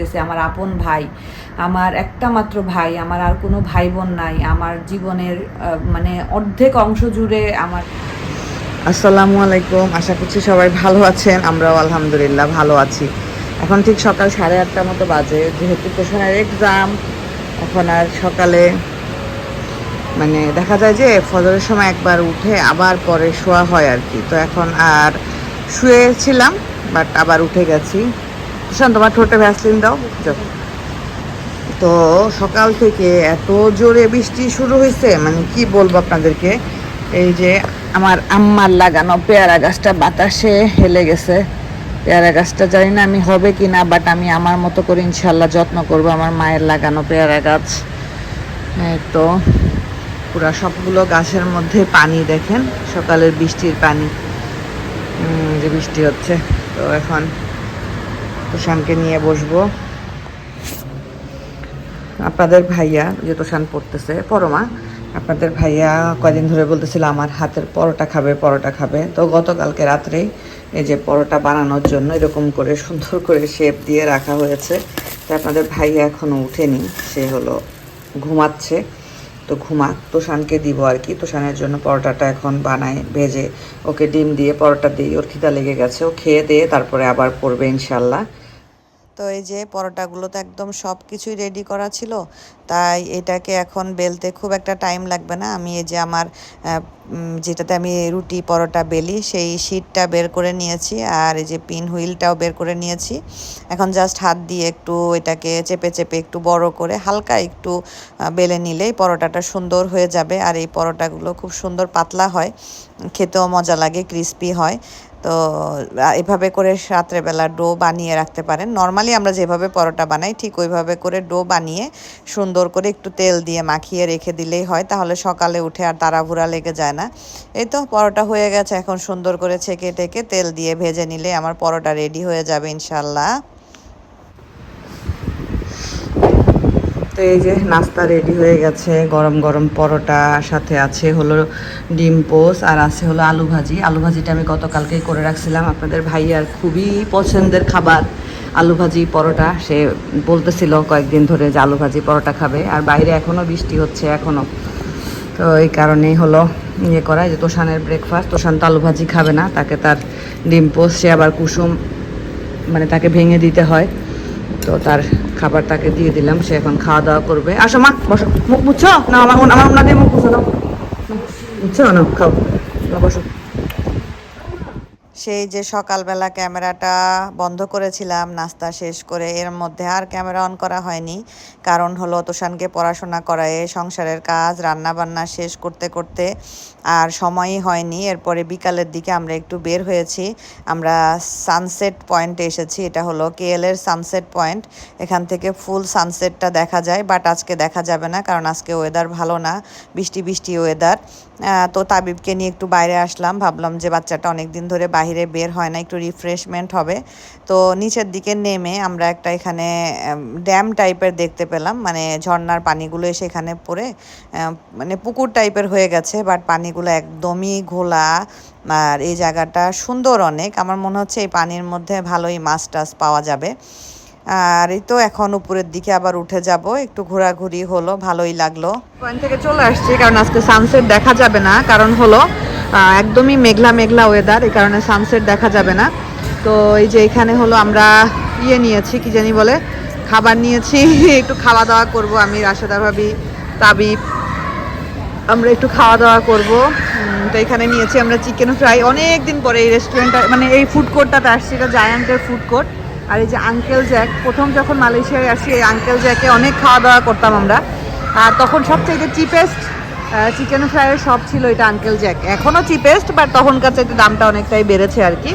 গেছে আমার আপন ভাই, আমার একটা মাত্র ভাই, আমার আর কোনো ভাই বোন নাই, আমার জীবনের মানে অর্ধেক অংশ জুড়ে আমার আসসালামু আলাইকুম, আশা করছি সবাই ভালো আছেন, আমরাও আলহামদুলিল্লাহ ভালো আছি। এখন ঠিক সকাল সাড়ে আটটার মতো বাজে, যেহেতু তোষণের এক্সাম এখন আর সকালে মানে দেখা যায় যে ফজরের সময় একবার উঠে আবার পরে শোয়া হয় আর কি। তো এখন আর শুয়েছিলাম বাট আবার উঠে গেছি। তুষান তোমার ঠোঁটে ভ্যাসলিন দাও। তো সকাল থেকে এত জোরে বৃষ্টি শুরু হয়েছে মানে কি বলব আপনাদেরকে? এই যে আমার আম্মার লাগানো পেয়ারা গাছটা বাতাসে হেলে গেছে। পেয়ারা গাছটা জানি না আমি হবে কি না বাট আমি আমার মতো করে ইনশাল্লাহ যত্ন করব আমার মায়ের লাগানো পেয়ারা গাছ। তো পুরা সবগুলো গাছের মধ্যে পানি দেখেন সকালের বৃষ্টির পানি। যে বৃষ্টি হচ্ছে। তো এখন তুষানকে নিয়ে বসবো। আপনাদের ভাইয়া, যে তোষান পড়তেছে, পরমা, আপনাদের ভাইয়া কয়দিন ধরে বলতেছিল, আমার হাতের পরোটা খাবে পরোটা খাবে। তো গতকালকে রাত্রেই এই যে পরোটা বানানোর জন্য এরকম করে সুন্দর করে শেপ দিয়ে রাখা হয়েছে। তো আপনাদের ভাইয়া এখনও উঠেনি, সে হলো ঘুমাচ্ছে। তো ঘুমাক তোষানকে দিব আর কি। তোষানের জন্য পরোটাটা এখন বানায়, ভেজে ওকে ডিম দিয়ে, পরোটা দিই ওর খিদা লেগে গেছে। ও খেয়ে দিয়ে তারপরে আবার পড়বে ইনশাল্লাহ। তো এই যে পরোটাগুলো তো একদম সব কিছুই রেডি করা ছিল, তাই এটাকে এখন বেলতে খুব একটা টাইম লাগবে না। আমি এই যে আমার যেটাতে আমি রুটি, পরোটা বেলি, সেই শিটটা বের করে নিয়েছি আর এই যে পিন হুইলটাও বের করে নিয়েছি। এখন জাস্ট হাত দিয়ে একটু এটাকে চেপে চেপে একটু বড় করে হালকা একটু বেলে নিলেই পরোটাটা সুন্দর হয়ে যাবে। আর এই পরোটাগুলো খুব সুন্দর পাতলা হয়, খেতেও মজা লাগে ক্রিস্পি হয়। তো এভাবে করে রাত্রেবেলা ডো বানিয়ে রাখতে পারেন। নর্মালি আমরা যেভাবে পরোটা বানাই, ঠিক ওইভাবে করে ডো বানিয়ে সুন্দর করে একটু তেল দিয়ে মাখিয়ে রেখে দিলেই হয়, তাহলে সকালে উঠে আর তাড়াহুড়া লেগে যায় না। এই তো পরোটা হয়ে গেছে, এখন সুন্দর করে ছেঁকে টেকে তেল দিয়ে ভেজে নিলে আমার পরোটা রেডি হয়ে যাবে ইনশাল্লাহ। তো এই যে নাস্তা রেডি হয়ে গেছে, গরম গরম পরোটা, সাথে আছে হলো ডিম পোস আর আছে হলো আলু ভাজি। আলু ভাজিটা আমি গতকালকেই করে রাখছিলাম। আপনাদের ভাইয়ার খুবই পছন্দের খাবার, আলু ভাজি, পরোটা। সে বলতেছিল কয়েকদিন ধরে যে আলু ভাজি, পরোটা খাবে। আর বাইরে এখনও বৃষ্টি হচ্ছে এখনও তো এই কারণেই হলো ইয়ে করা যে তোষানের ব্রেকফাস্ট তোষান তো আলু ভাজি খাবে না, তাকে তার ডিম পোস, সে আবার কুসুম মানে তাকে ভেঙে দিতে হয়। তো তার খাবার তাকে দিয়ে দিলাম, সে এখন খাওয়া দাওয়া করবে। আসো মা, বসো। মুখ বুঝছ না, আমার আমার দিয়ে মুখ বুঝো না বুঝছ না খাও। বসো। সেই যে সকালবেলা ক্যামেরাটা বন্ধ করেছিলাম, নাস্তা শেষ করে এর মধ্যে আর ক্যামেরা অন করা হয়নি। কারণ হলো তোষানকে পড়াশোনা করায় সংসারের কাজ রান্না বান্না শেষ করতে করতে আর সময়ই হয়নি। এরপরে বিকালের দিকে আমরা একটু বের হয়েছি। আমরা সানসেট পয়েন্টে এসেছি। এটা হলো কেএল এর সানসেট পয়েন্ট। এখান থেকে ফুল সানসেটটা দেখা যায়, বাট আজকে দেখা যাবে না কারণ আজকে ওয়েদার ভালো না, বৃষ্টি বৃষ্টি ওয়েদার। তো তাবিবকে নিয়ে একটু বাইরে আসলাম। ভাবলাম যে বাচ্চাটা অনেক দিন ধরে বাইরে বের হয় না, একটু রিফ্রেশমেন্ট হবে। তো নিচের দিকে নেমে আমরা একটা এখানে ড্যাম টাইপের দেখতে পেলাম। মানে ঝর্ণার পানিগুলো এসে এখানে পড়ে মানে পুকুর টাইপের হয়ে গেছে বাট পানিগুলো একদমই ঘোলা। আর এই জায়গাটা সুন্দর অনেক। আমার মনে হচ্ছে এই পানির মধ্যে ভালোই মাছ টাছ পাওয়া যাবে। আর এই তো এখন উপরের দিকে আবার উঠে যাব। একটু ঘোরাঘুরি হলো, ভালোই লাগল। থেকে চলে আসছি, কারণ আজকে সানসেট দেখা যাবে না। কারণ হলো একদমই মেঘলা মেঘলা ওয়েদার এই কারণে সানসেট দেখা যাবে না। তো এই যে এখানে হলো আমরা ইয়ে নিয়েছি, কি জানি বলে, খাবার নিয়েছি, একটু খাওয়া দাওয়া করব আমি, রাশেদা ভাবি, তাবিব, আমরা একটু খাওয়া দাওয়া করব। তো এখানে নিয়েছি আমরা চিকেন ফ্রাই অনেক দিন পরে এই রেস্টুরেন্টটা মানে এই ফুড কোর্টটাতে আসছি, এটা জায়ান্টের ফুড কোর্ট আর এই যে আঙ্কেল জ্যাক প্রথম যখন মালয়েশিয়ায় আসি, এই আঙ্কেল জ্যাকে অনেক খাওয়া দাওয়া করতাম আমরা। আর তখন সবচেয়ে চিপেস্ট চিকেন ফ্রাইয়ের সব ছিল এটা আঙ্কেল জ্যাক এখনও চিপেস্ট বাট তখনকার চাইতে দামটা অনেকটাই বেড়েছে আর কি।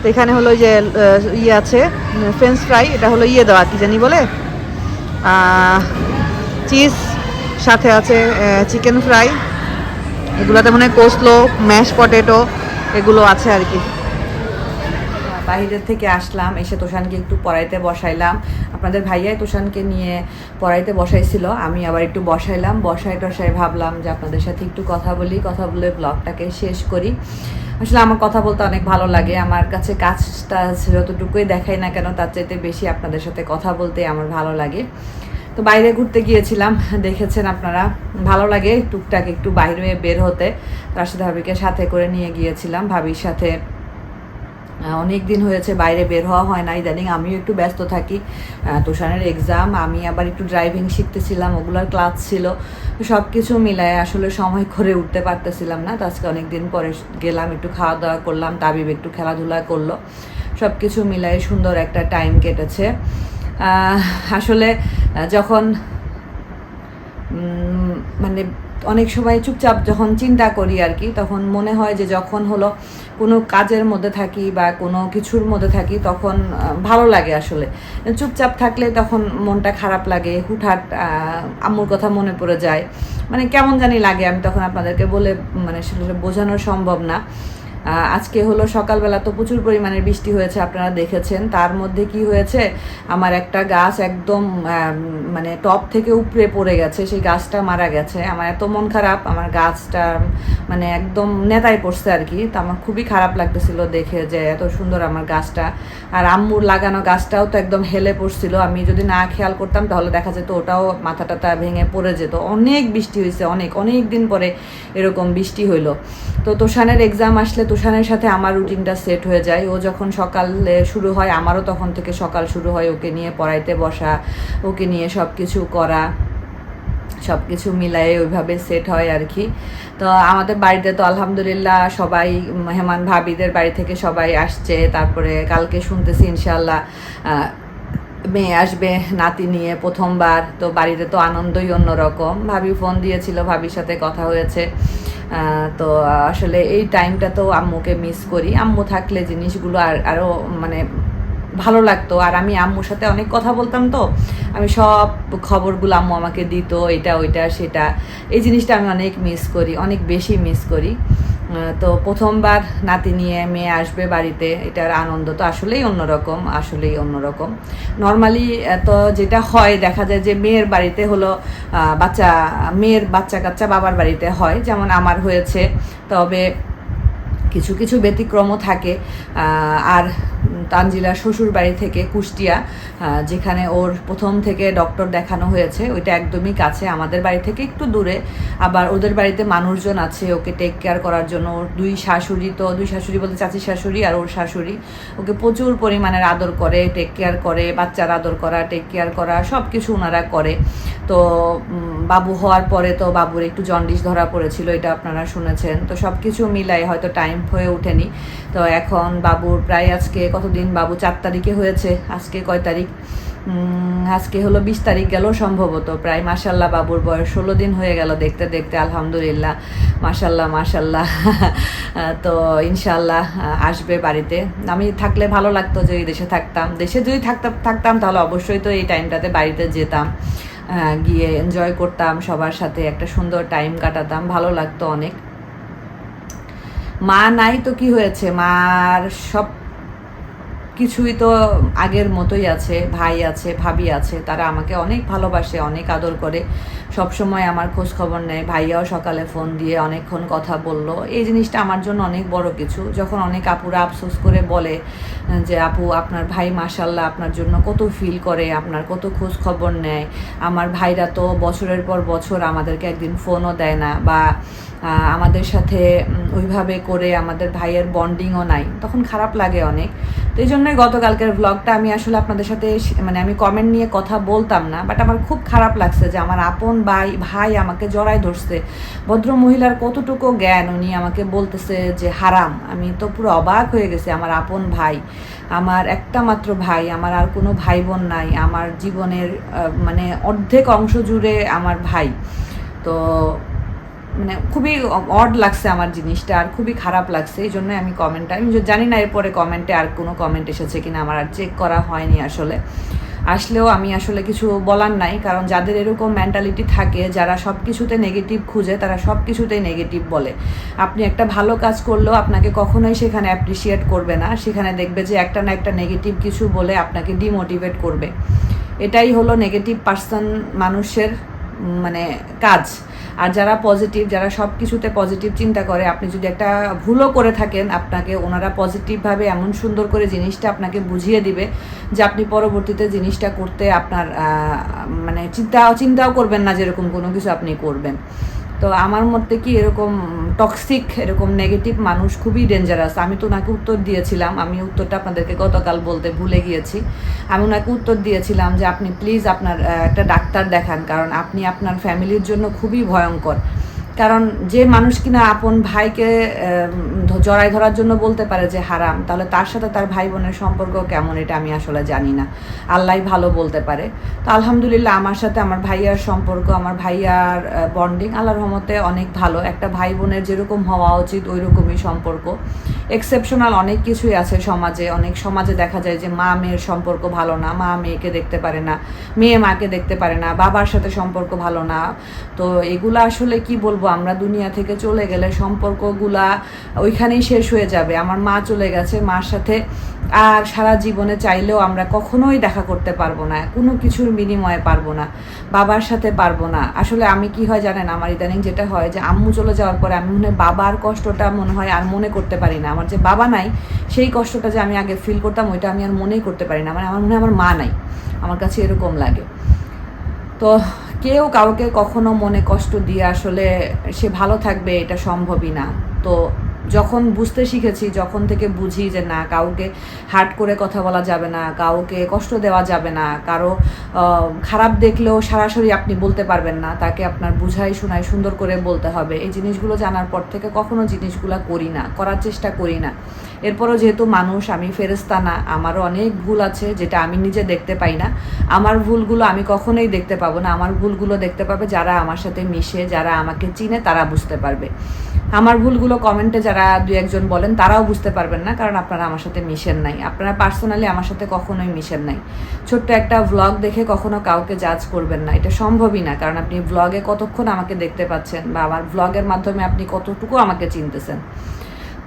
তো এখানে হলো যে ইয়ে আছে ফ্রেঞ্চ ফ্রাই এটা হলো ইয়ে দেওয়া, কি জানি বলে? চিজ সাথে আছে চিকেন ফ্রাই এগুলোতে মনে হয় কোসলো ম্যাশ পটেটো এগুলো আছে আর কি। বাইরের থেকে আসলাম, এসে তোষানকে একটু পড়াইতে বসাইলাম। আপনাদের ভাইয়াই তোষানকে নিয়ে পড়াইতে বসাইছিল, আমি আবার একটু বসাইলাম। বসাই টসাই ভাবলাম যে আপনাদের সাথে একটু কথা বলি, কথা বলে ব্লগটাকে শেষ করি। আসলে আমার কথা বলতে অনেক ভালো লাগে, আমার কাছে কাজটা যতটুকুই দেখাই না কেন, তার চাইতে বেশি আপনাদের সাথে কথা বলতে আমার ভালো লাগে। তো বাইরে ঘুরতে গিয়েছিলাম, দেখেছেন আপনারা, ভালো লাগে টুকটাক একটু বাইরে বের হতে। রাশিদ ভাবিকে সাথে করে নিয়ে গিয়েছিলাম, ভাবির সাথে অনেক দিন হয়েছে বাইরে বের হওয়া হয় না ইদানিং আমিও একটু ব্যস্ত থাকি। আহ, তুষারের এক্সাম আমি আবার একটু ড্রাইভিং শিখতেছিলাম ওগুলোর ক্লাস ছিল। সব কিছু মিলায় আসলে সময় করে উঠতে পারতেছিলাম না তো আজকে অনেক দিন পরে গেলাম একটু খাওয়া দাওয়া করলাম তাবিব একটু খেলাধুলা করল। সব কিছু মিলায় সুন্দর একটা টাইম কেটেছে। আসলে যখন মানে অনেক সময় চুপচাপ যখন চিন্তা করি আর কি, তখন মনে হয় যে যখন হলো কোনো কাজের মধ্যে থাকি বা কোনো কিছুর মধ্যে থাকি, তখন ভালো লাগে আসলে। চুপচাপ থাকলে তখন মনটা খারাপ লাগে, হুটহাট আম্মুর কথা মনে পড়ে যায়। মানে কেমন জানি লাগে, আমি তখন আপনাদেরকে বলে মানে সেটা বোঝানো সম্ভব না। আজকে হলো সকালবেলা তো প্রচুর পরিমাণে বৃষ্টি হয়েছে, আপনারা দেখেছেন। তার মধ্যে কি হয়েছে? আমার একটা গাছ একদম মানে টপ থেকে উপরে পড়ে গেছে, সেই গাছটা মারা গেছে। আমার এত মন খারাপ, আমার গাছটা মানে একদম নেতায় পড়ছে আর কি। তো আমার খুবই খারাপ লাগতেছিল দেখে যে এত সুন্দর আমার গাছটা। আর আম্মুর লাগানো গাছটাও তো একদম হেলে পড়ছিল। আমি যদি না খেয়াল করতাম, তাহলে দেখা যেত ওটাও মাথা টাথা ভেঙে পড়ে যেত। অনেক বৃষ্টি হয়েছে, অনেক অনেক দিন পরে এরকম বৃষ্টি হইল। তো তোষানের এক্সাম আসলে তোষানের সাথে আমার রুটিনটা সেট হয়ে যায়। ও যখন সকালে শুরু হয়, আমারও তখন থেকে সকাল শুরু হয় ওকে নিয়ে পড়াইতে বসা, ওকে নিয়ে সব কিছু করা সব কিছু মিলাই ওইভাবে সেট হয় আর কি তো আমাদের বাড়িতে তো আলহামদুলিল্লাহ সবাই মেহমান ভাবিদের বাড়ি থেকে সবাই আসছে। তারপরে কালকে শুনতেছি ইনশাল্লাহ মেয়ে আসবে, নাতি নিয়ে প্রথমবার। তো বাড়িতে তো আনন্দই অন্যরকম। ভাবি ফোন দিয়েছিল, ভাবির সাথে কথা হয়েছে। তো আসলে এই টাইমটা তো আম্মুকে মিস করি। আম্মু থাকলে জিনিসগুলো আর আরও মানে ভালো লাগতো। আর আমি আম্মুর সাথে অনেক কথা বলতাম তো। আমি সব খবরগুলো আম্মু আমাকে দিত, এটা, ওইটা, সেটা। এই জিনিসটা আমি অনেক মিস করি, অনেক বেশি মিস করি। তো প্রথমবার নাতি নিয়ে মেয়ে আসবে বাড়িতে, এটার আনন্দ তো আসলেই অন্যরকম আসলেই অন্যরকম। নর্মালি তো যেটা হয়, দেখা যায় যে মেয়ের বাড়িতে হলো বাচ্চা, মেয়ের বাচ্চা কাচ্চা বাবার বাড়িতে হয়, যেমন আমার হয়েছে। তবে কিছু কিছু ব্যতিক্রমও থাকে। আর তানজিলার শ্বশুর বাড়ি থেকে কুষ্টিয়া যেখানে ওর প্রথম থেকে ডক্টর দেখানো হয়েছে, ওইটা একদমই কাছে আমাদের বাড়ি থেকে একটু দূরে। আবার ওদের বাড়িতে মানুষজন আছে, ওকে টেক কেয়ার করার জন্য ওর দুই শাশুড়ি তো, দুই শাশুড়ি বলতে চাচি শাশুড়ি আর ওর শাশুড়ি। ওকে প্রচুর পরিমাণের আদর করে টেক কেয়ার করে, বাচ্চার আদর করা টেক কেয়ার করা সব কিছু ওনারা করে। তো বাবু হওয়ার পরে তো বাবুর একটু জন্ডিস ধরা পড়েছিল, এটা আপনারা শুনেছেন। তো সব কিছু মিলাই হয়তো টাইম হয়ে ওঠেনি। তো এখন বাবুর প্রায় আজকে কতদিন? বাবু চার তারিখে হয়েছে, আজকে কয় তারিখ? আজকে হলো বিশ তারিখ গেল সম্ভবত, প্রায় মাসাল্লাহ বাবুর বয়স, ষোলো দিন হয়ে গেল দেখতে দেখতে, আলহামদুলিল্লাহ মাসাল্লাহ মাসাল্লাহ তো ইনশাল্লাহ আসবে বাড়িতে। আমি থাকলে ভালো লাগতো যে এই দেশে থাকতাম। দেশে যদি থাকতাম থাকতাম, তাহলে অবশ্যই তো এই টাইমটাতে বাড়িতে যেতাম গিয়ে এনজয় করতাম, সবার সাথে একটা সুন্দর টাইম কাটাতাম, ভালো লাগতো অনেক। মা নাই তো কি হয়েছে? মার সব কিছুই তো আগের মতোই আছে, ভাই আছে, ভাবি আছে, তারা আমাকে অনেক ভালোবাসে, অনেক আদর করে। সব সময় আমার খোঁজ খবর নেয়, ভাইয়াও সকালে ফোন দিয়ে অনেকক্ষণ কথা বলল। এই জিনিসটা আমার জন্য অনেক বড় কিছু। যখন অনেক আপুরা আফসোস করে বলে, যে আপু, আপনার ভাই মাসাল্লাহ আপনার জন্য কত ফিল করে, আপনার কত খোঁজ খবর নেয়। আমার ভাইরা তো বছরের পর বছর আমাদেরকে একদিন ফোনও দেয় না বা আমাদের সাথে ওইভাবে করে আমাদের ভাইয়ের বন্ডিংও নাই। তখন খারাপ লাগে অনেক। তো এই জন্যই গতকালকের ব্লগটা আমি আসলে আপনাদের সাথে মানে আমি কমেন্ট নিয়ে কথা বলতাম না বাট আমার খুব খারাপ লাগছে যে আমার আপন ভাই ভাই আমাকে জড়াই ধরছে। ভদ্র মহিলার কতটুকু জ্ঞান উনি আমাকে বলতেছে যে হারাম, আমি তো পুরো অবাক হয়ে গেছি আমার আপন ভাই। আমার একটা মাত্র ভাই, আমার আর কোনো ভাই বোন নাই, আমার জীবনের মানে অর্ধেক অংশ জুড়ে আমার ভাই। তো মানে খুবই অড লাগছে আমার জিনিসটা আর খুবই খারাপ লাগছে, এই জন্য আমি কমেন্টটা আমি জানি না এরপরে কমেন্টে আর কোনো কমেন্ট এসেছে কিনা, আমার আর চেক করা হয়নি আসলে। আসলেও আমি আসলে কিছু বলার নাই, কারণ যাদের এরকম মেন্টালিটি থাকে, যারা সব কিছুতে নেগেটিভ খুঁজে, তারা সব কিছুতেই নেগেটিভ বলে। আপনি একটা ভালো কাজ করলেও আপনাকে কখনোই সেখানে অ্যাপ্রিসিয়েট করবে না, সেখানে দেখবে যে একটা না একটা নেগেটিভ কিছু বলে আপনাকে ডিমোটিভেট করবে। এটাই হলো নেগেটিভ পার্সন মানুষের মানে কাজ। আর যারা পজিটিভ যারা সব কিছুতে পজিটিভ চিন্তা করে, আপনি যদি একটা ভুলও করে থাকেন, আপনাকে ওনারা পজিটিভভাবে এমন সুন্দর করে জিনিসটা আপনাকে বুঝিয়ে দিবে যে আপনি পরবর্তীতে জিনিসটা করতে আপনার মানে চিন্তা, চিন্তাও করবেন না যেরকম কোনো কিছু আপনি করবেন। তো আমার মধ্যে কি এরকম টক্সিক এরকম নেগেটিভ মানুষ খুবই ডেঞ্জারাস আমি তো ওনাকে উত্তর দিয়েছিলাম, আমি উত্তরটা আপনাদেরকে গতকাল বলতে ভুলে গিয়েছি। আমি ওনাকে উত্তর দিয়েছিলাম যে আপনি প্লিজ আপনার একটা ডাক্তার দেখান, কারণ আপনি আপনার ফ্যামিলির জন্য খুবই ভয়ঙ্কর। কারণ যে মানুষ কিনা আপন ভাইকে জড়াই ধরার জন্য বলতে পারে যে হারাম, তাহলে তার সাথে তার ভাই বোনের সম্পর্ক কেমন এটা আমি আসলে জানি না। আল্লাহ ভালো বলতে পারে। তো আলহামদুলিল্লাহ আমার সাথে আমার ভাইয়ার সম্পর্ক, আমার ভাইয়ার বন্ডিং আল্লাহর রহমতে অনেক ভালো। একটা ভাই বোনের যেরকম হওয়া উচিত ওই রকমই সম্পর্ক। এক্সেপশনাল অনেক কিছুই আছে সমাজে। অনেক সমাজে দেখা যায় যে মা মেয়ের সম্পর্ক ভালো না, মা মেয়েকে দেখতে পারে না, মেয়ে মাকে দেখতে পারে না, বাবার সাথে সম্পর্ক ভালো না। তো এগুলো আসলে কি বলব আমরা দুনিয়া থেকে চলে গেলে সম্পর্কগুলা ওইখানেই শেষ হয়ে যাবে। আমার মা চলে গেছে মার সাথে। আর সারা জীবনে চাইলেও আমরা কখনোই দেখা করতে পারব না, কোনো কিছুর বিনিময়ে পারব না, বাবার সাথে পারব না। আসলে আমি কি হয় জানেন, আমার ইদানিং যেটা হয় যে আম্মু চলে যাওয়ার পরে আমি মনে হয় বাবার কষ্টটা মনে হয় আর মনে করতে পারি না। আমার যে বাবা নাই, সেই কষ্টটা যে আমি আগে ফিল করতাম, ওইটা আমি আর মনেই করতে পারি না। মানে আমার মনে হয় আমার মা নাই। আমার কাছে এরকম লাগে। তো কেউ কাউকে কখনো মনে কষ্ট দিয়ে আসলে সে ভালো থাকবে এটা সম্ভবই না। তো যখন বুঝতে শিখেছি, যখন থেকে বুঝি যে না, কাউকে হার্ট করে কথা বলা যাবে না, কাউকে কষ্ট দেওয়া যাবে না, কারও খারাপ দেখলেও সরাসরি আপনি বলতে পারবেন না, তাকে আপনার বুঝাই, শোনাই, সুন্দর করে বলতে হবে। এই জিনিসগুলো জানার পর থেকে কখনো জিনিসগুলো করি না, করার চেষ্টা করি না। এরপরও যেহেতু মানুষ, আমি ফেরেস্তা না, আমারও অনেক ভুল আছে যেটা আমি নিজে দেখতে পাই না। আমার ভুলগুলো আমি কখনোই দেখতে পাবো না, আমার ভুলগুলো দেখতে পাবে যারা আমার সাথে মিশে, যারা আমাকে চিনে তারা বুঝতে পারবে। আমার ভুলগুলো কমেন্টে যারা দু একজন বলেন, তারাও বুঝতে পারবেন না, কারণ আপনারা আমার সাথে মিশেন নাই। আপনারা পার্সোনালি আমার সাথে কখনোই মিশেন নাই। ছোট্ট একটা ভ্লগ দেখে কখনো কাউকে জাজ করবেন না। এটা সম্ভবই না, কারণ আপনি ভ্লগে কতক্ষণ আমাকে দেখতে পাচ্ছেন বা আমার ভ্লগের মাধ্যমে আপনি কতটুকু আমাকে চিনতেছেন।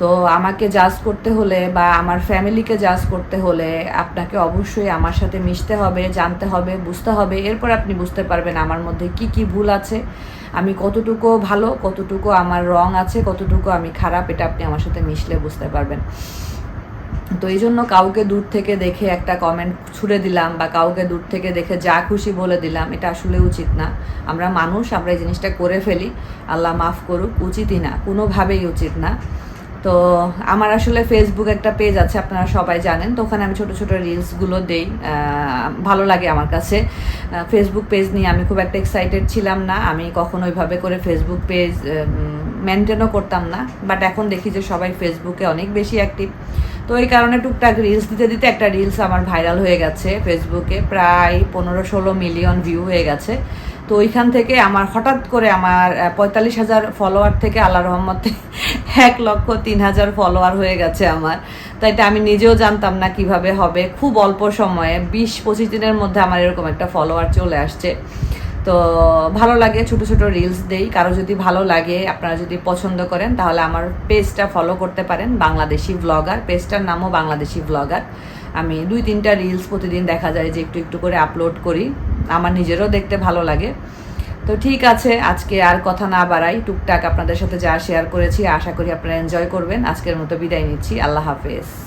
তো আমাকে জাজ করতে হলে বা আমার ফ্যামিলিকে জাজ করতে হলে আপনাকে অবশ্যই আমার সাথে মিশতে হবে, জানতে হবে, বুঝতে হবে। এরপর আপনি বুঝতে পারবেন আমার মধ্যে কি কি ভুল আছে। আমি কতটুকু ভালো, কতটুকু আমার রং আছে, কতটুকু আমি খারাপ, এটা আপনি আমার সাথে মিশলে বুঝতে পারবেন। তো এই জন্য কাউকে দূর থেকে দেখে একটা কমেন্ট ছুড়ে দিলাম বা কাউকে দূর থেকে দেখে যা খুশি বলে দিলাম, এটা আসলে উচিত না। আমরা মানুষ, আমরা এই জিনিসটা করে ফেলি। আল্লাহ মাফ করুক, উচিতই না, কোনোভাবেই উচিত না। তো আমার আসলে ফেসবুক একটা পেজ আছে, আপনারা সবাই জানেন। তো ওখানে আমি ছোট ছোট রিলসগুলো দেই। ভালো লাগে আমার কাছে। ফেসবুক পেজ নিয়ে আমি খুব একটা এক্সাইটেড ছিলাম না। আমি কখনো ওইভাবে করে ফেসবুক পেজ মেনটেনও করতাম না। বাট এখন দেখি যে সবাই ফেসবুকে অনেক বেশি অ্যাক্টিভ তো এই কারণে টুকটাক রিলস দিতে দিতে একটা রিলস আমার ভাইরাল হয়ে গেছে ফেসবুকে প্রায় পনেরো, ষোলো মিলিয়ন ভিউ হয়ে গেছে। তো ওইখান থেকে আমার হঠাৎ করে আমার পঁয়তাল্লিশ হাজার ফলোয়ার থেকে আল্লাহ রহমতে এক লক্ষ তিন হাজার ফলোয়ার হয়ে গেছে আমার। তাই এটা আমি নিজেও জানতাম না কীভাবে হবে। খুব অল্প সময়ে, বিশ পঁচিশ দিনের মধ্যে আমার এরকম একটা ফলোয়ার চলে আসছে। তো ভালো লাগে, ছোট ছোট রিলস দেই। কারও যদি ভালো লাগে, আপনারা যদি পছন্দ করেন, তাহলে আমার পেজটা ফলো করতে পারেন। বাংলাদেশি ব্লগার পেজটার নামও বাংলাদেশি ব্লগার আমি দুই তিনটা রিলস প্রতিদিন দেখা যায় যে একটু একটু করে আপলোড করি। আমার নিজেরও দেখতে ভালো লাগে। তো ঠিক আছে, আজকে আর কথা না বাড়াই। টুকটাক আপনাদের সাথে যা শেয়ার করেছি, আশা করি আপনারা এনজয় করবেন। আজকের মতো বিদায় নিচ্ছি। আল্লাহ হাফেজ।